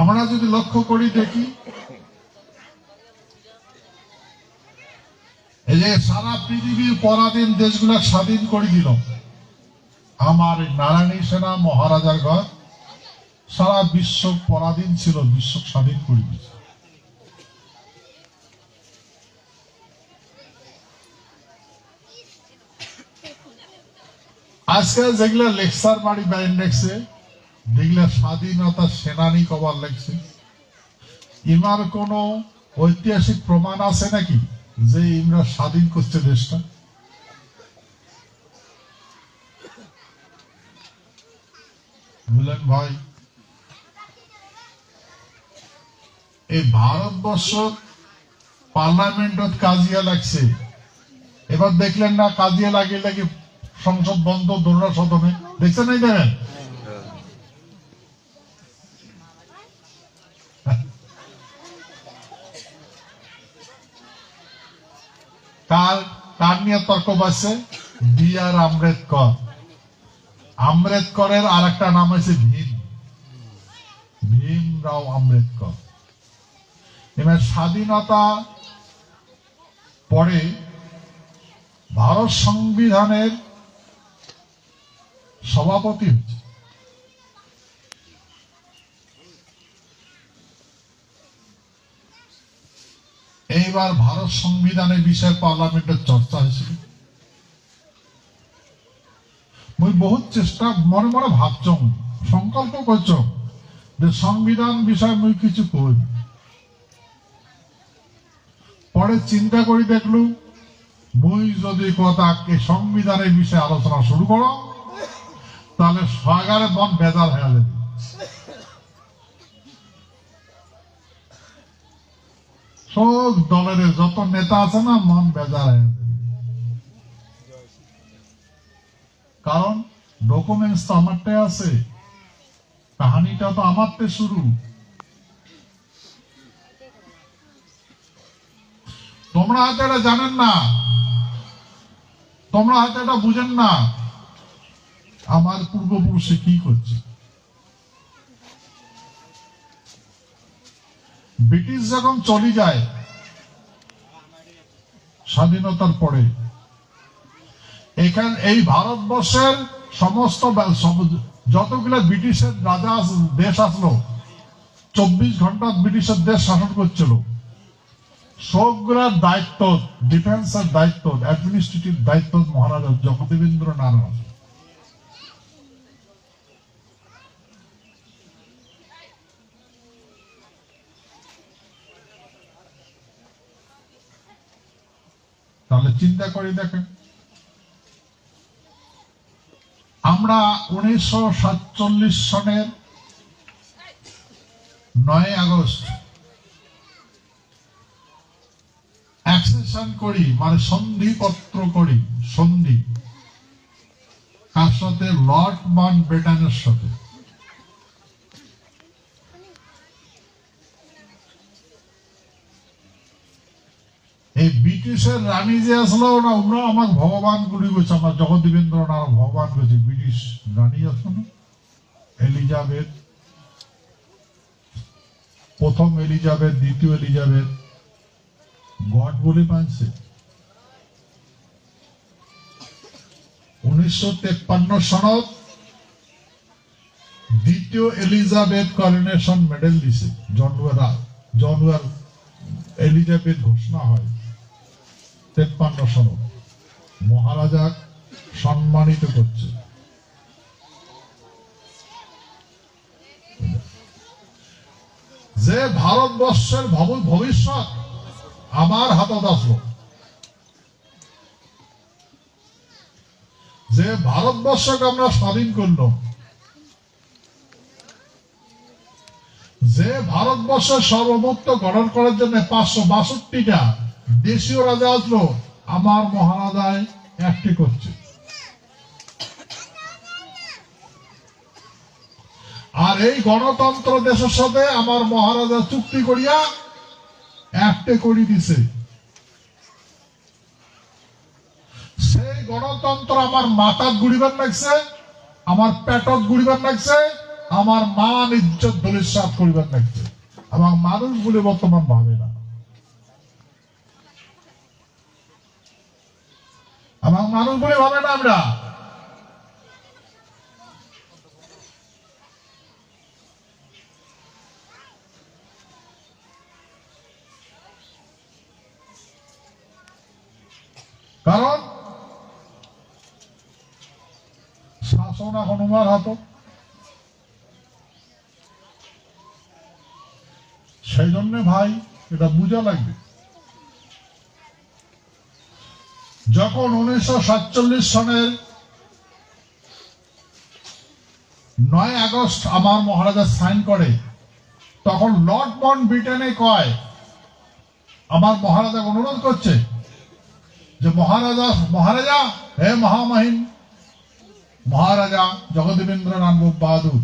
আমরা যদি লক্ষ্য করি দেখি, এই যে সারা পৃথিবীর পরাধীন দেশগুলো স্বাধীন করে দিল। আমার নারায়ণী সেনা মহারাজার ঘর, সারা বিশ্ব পরাধীন ছিল, বিশ্ব স্বাধীন করে দিয়েছে। আজকে যেগুলা লেকচার বাড়ি বাইন যেগুলা স্বাধীনতা সেনানী কবার লেখছে ইমার কোন ঐতিহাসিক প্রমাণ আছে নাকি যে ইমরা স্বাধীন করছে দেশটা? ভাই, এই ভারতবর্ষ পার্লামেন্টত কাজিয়া লাগছে। এবার দেখলেন না, কাজিয়া লাগিয়ে লাগি সংসদ বন্ধ, দোলনা সদনে? দেখছেন এই দেখেন কার তার নিয়ে তর্ক বাজছে বি আর আম্বেদকর। আম্বেদকরের আর একটা নাম হয়েছে ভীম। ভীমরাও আম্বেদকর। এবার স্বাধীনতা পরে ভারত সংবিধানের সভাপতি হচ্ছে এইবার ভারত সংবিধানের বিষয়ে পার্লামেন্টের চর্চা হয়েছিল। মুই বহুত চেষ্টা, মনে মনে ভাবছ, সংকল্প করছ যে সংবিধান বিষয়ে মুই কিছু কই পরে চিন্তা করি দেখলু মুই যদি কথাকে সংবিধানের বিষয়ে আলোচনা শুরু করো, তাহলে সরকারের মন বেজার হয়ে যাবে। সব দলের যত নেতা আছে না, মন বেজার হয়ে কারণ ডকুমেন্টস তো আমারটাই আছে। কাহানিটা তো আমারতে শুরু। তোমরা হয়তো এটা জানেন না। তোমরা হয়তো এটা বুঝেন না। আমার পূর্বপুরুষে কি করছে? ব্রিটিশ যখন চলে যায়, স্বাধীনতার পরে, এখান এই ভারতবর্ষের সমস্ত যতগুলো ব্রিটিশের রাজা দেশ আসলো, চব্বিশ ঘণ্টা ব্রিটিশের দেশ শাসন করছিল। সবগুলার দায়িত্ব ডিফেন্সের দায়িত্ব অ্যাডমিনিস্ট্রেটিভ দায়িত্ব মহারাজা জগদেবেন্দ্র নারায়ণ। তাহলে চিন্তা করে দেখেন। আমরা উনিশশো সাতচল্লিশ সনের নয় আগস্ট অ্যাক্সেশন করি মানে সন্ধিপত্র করি, সন্ধি। কার সাথে? লর্ড মান ব্রিটেনের সাথে এই ব্রিটিশের রানী যে আসলো, না ওরা আমাকে ভগবান গুলি করছে আমার জগদীবেন্দ্র নারায়ণ ভগবান করছে ব্রিটিশ রানী আসলো না? এলিজাবেথ। প্রথম এলিজাবেথ, দ্বিতীয় এলিজাবেথ। গড বলে মানছে। উনিশশো তেপ্পান্ন সনত দ্বিতীয় এলিজাবেথ করোনেশন মেডেল দিছে। জনওয়ার জনওয়ার এলিজাবেথ ঘোষণা হয়। তেপ্পান্ন সনত মহারাজা সম্মানিত করছে। যে ভারতবর্ষের ভব- ভবিষ্যৎ আমার হাতত আসলো। যে ভারতবর্ষকে আমরা স্বাধীন করলাম। যে ভারতবর্ষের সর্বমুক্ত গঠন করার জন্য পাঁচশো বাষট্টিটা দেশীয় রাজা আসলো আমার মহারাজায় একটি করছে। আর এই গণতন্ত্র দেশের সাথে আমার মহারাজা চুক্তি করিয়া একটে করি দিছে। সেই গণতন্ত্র আমার মাথাত গুড়িবার লাগছে, আমার পেটত গুড়িবার লাগছে, আমার মান ইজ্জত ধরিসাত করিবার লাগছে। এবং মানুষ বলে বর্তমান ভাবে না এবং মানুষ বলে ভাবে না আমরা। কারণ শাসন এখন উমার হাত। সেই জন্য ভাই, এটা বুঝা লাগবে। যখন উনিশশো সাতচল্লিশ সনের নয় আগস্ট আমার মহারাজা সাইন করে, তখন লর্ড বন ব্রিটেনে কয়, আমার মহারাজা অনুরোধ করছে যে মহারাজা মহারাজা, হে মহামহিম, মহারাজা জগদীবেন্দ্রনাথ বাহাদুর,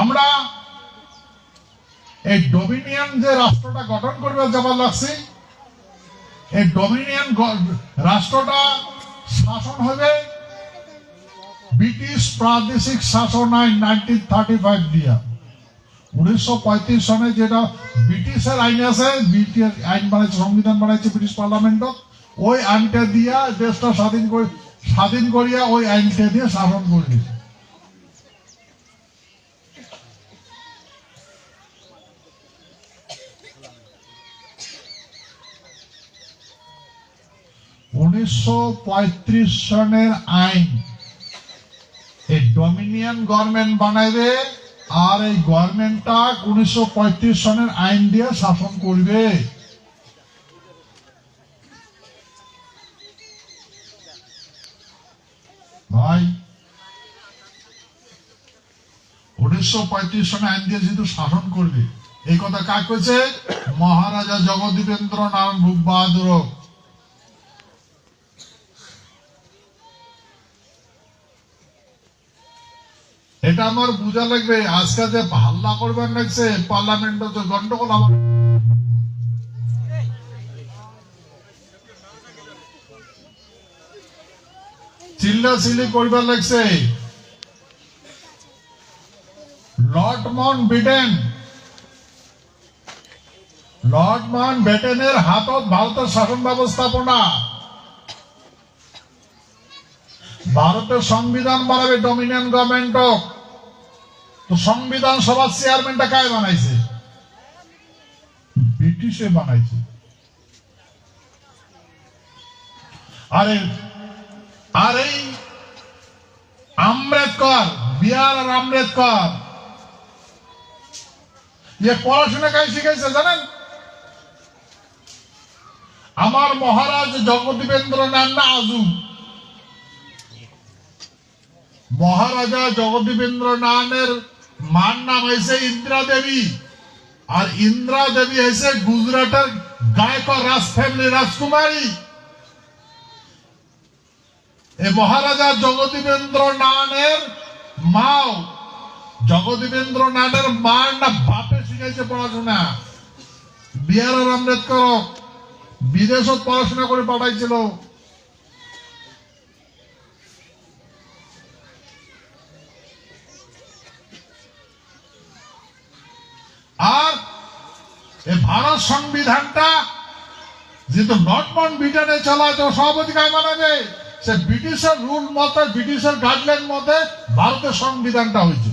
আমরা এই ডোমিনিয়ন যে রাষ্ট্রটা গঠন করবে যাবার লাগছে এই ডোমিনিয়ন রাষ্ট্রটা শাসন হবে। ব্রিটিশ প্রাদেশিক শাসন আইন নাইনটিন থার্টি ফাইভ দিয়া। উনিশশো পঁয়ত্রিশ সনে যেটা ব্রিটিশের আইন আছে ব্রিটিশ আইন বানাইছে, সংবিধান বানাইছে ব্রিটিশ পার্লামেন্ট ওই আইনটা দিয়া দেশটা স্বাধীন করে স্বাধীন করিয়া ওই আইনটা দিয়ে শাসন করে দিয়েছে। উনিশশো পঁয়ত্রিশ সনের আইন। এই ডোমিনিয়ন গভর্নমেন্ট বানাইবে আর এই গভর্নমেন্টটা উনিশশো পঁয়ত্রিশ সনের আইন দিয়ে শাসন করবে। ভাই, উনিশশো পঁয়ত্রিশ সনে আইন দিয়ে যেহেতু শাসন করবে, এই কথা কাজ করেছে মহারাজা জগদীবেন্দ্র নারায়ণ ভূপ বাহাদুর এটা আমার বোঝা লাগবে। আজকে যে হাল্লা করবার লাগছে, পার্লামেন্ট যে গন্ডগোল আমার চিল্লা চিল্লি করবার লাগছে। Lord Mountbatten. লর্ড মাউন্ট ব্রিটেনের হাতত ভারতের শাসন ব্যবস্থাপনা। ভারতের সংবিধান বানাবে ডমিনিয়ন গভর্নমেন্ট তো সংবিধান সভার চেয়ারম্যানটা কায় বানাইছে? ব্রিটিশে বানাইছে। আরে, আর এই আম্বেদকর বিআর আর আম্বেদকর যে পড়াশোনা কাজ শিখাইছে জানেন? আমার মহারাজ জগদীবেন্দ্র নান্না আজু মহারাজা জগদীবেন্দ্র নানের মার নাম হয়েছে ইন্দিরা দেবী। আর ইন্দ্রা দেবী হয়েছে গুজরাটের গায়কর রাজ ফ্যামিলি রাজকুমারী। এ মহারাজা জগদীবেন্দ্র নানের মাও জগদীবেন্দ্র নানের মার না বাপে শিখাইছে পড়াশোনা। বিহার আর আম্বেদকর বিদেশত পড়াশোনা করে পাঠাইছিল আর ভারত সংবিধানটা যেহেতু নটমন ব্রিটেনে চলা তো সভাপতিকায় মানাবে সে ব্রিটিশের রুল মতে, ব্রিটিশের গাইডলাইন মতে ভারতের সংবিধানটা হয়েছে।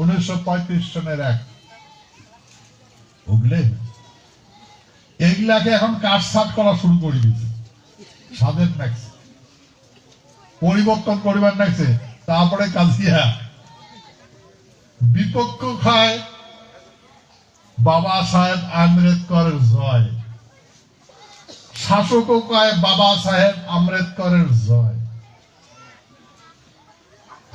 উনিশশো পঁয়ত্রিশ সনের এক। এগুলাকে এখন কাটছাট করা শুরু করে দিয়েছে। স্বাদের নাকছে পরিবর্তন করিবার নাকছে তারপরে কাজিয়া বিপক্ষ খায় বাবা সাহেব আম্বেদকরের জয় শাসকও কয় বাবা সাহেব আম্বেদকরের জয়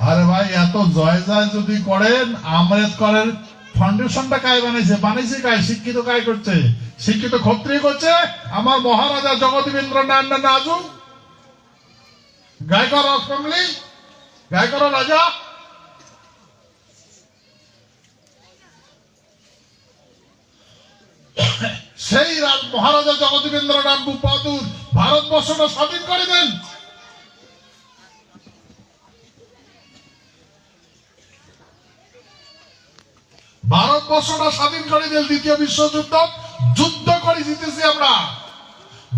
আরে ভাই এত জয় জয় যদি করেন আম্বেদকরের ফাউন্ডেশনটা কায় বানাইছে বানাইছে কায় শিক্ষিত কায় করছে শিক্ষিত ক্ষত্রিয় করছে আমার মহারাজা জগদীবেন্দ্র নারায়ণ নাজু গায়কর ফ্যামিলি গায়কর রাজা। সেই রাজ- মহারাজা জগদীবেন্দ্র নাথ বাহাদুর ভারতবর্ষটা স্বাধীন করে দেন। ভারতবর্ষটা স্বাধীন করে দিল দ্বিতীয় বিশ্বযুদ্ধ। যুদ্ধ করে জিতেছি আমরা।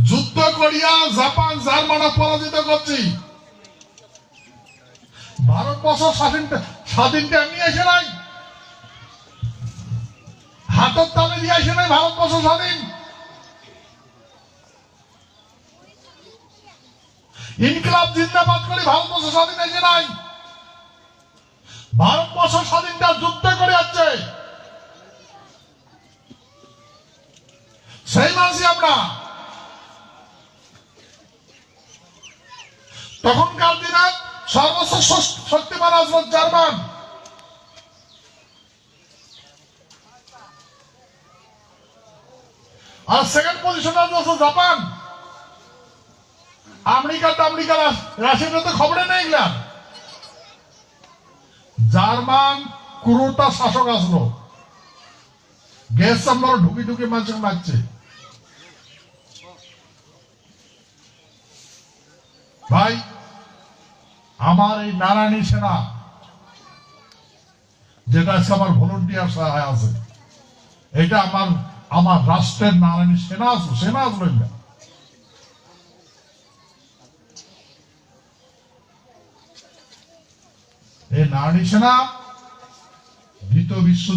যুদ্ধ করিয়া জাপান, জার্মানা পরাজিত করছি। ভারতবর্ষ স্বাধীন স্বাধীনটা এমনি এসে নাই। হাতের তালে দিয়ে আসে নাই ভারতবর্ষ স্বাধীন। ইনকলাব জিন্দাবাদ করে ভারতবর্ষ স্বাধীন এসে নাই। ভারতবর্ষ স্বাধীনটা যুদ্ধ করে যাচ্ছে সেই মানুষই আমরা তখনকার দিনে সর্বস্ব শক্তিমান আসলো জার্মান। আর সেকেন্ড পজিশনে আসলো জাপান। আমেরিকা আমেরিকা রাশিয়াটা তো খবরে নেই গেলাম জার্মান কুরুতা শাসক আসলো। গ্যাস চামড়া ঢুকি ঢুকি মানুষকে মারছে। ভাই আমার এই নারায়ণী সেনা, যেটা আছে আমার ভলেন্টিয়ার আছে, এটা আমার আমার রাষ্ট্রের নারায়ণী সেনা আছে, সেনা আসবেন না এই নারায়ণী সেনা দ্বিতীয় বিশ্ব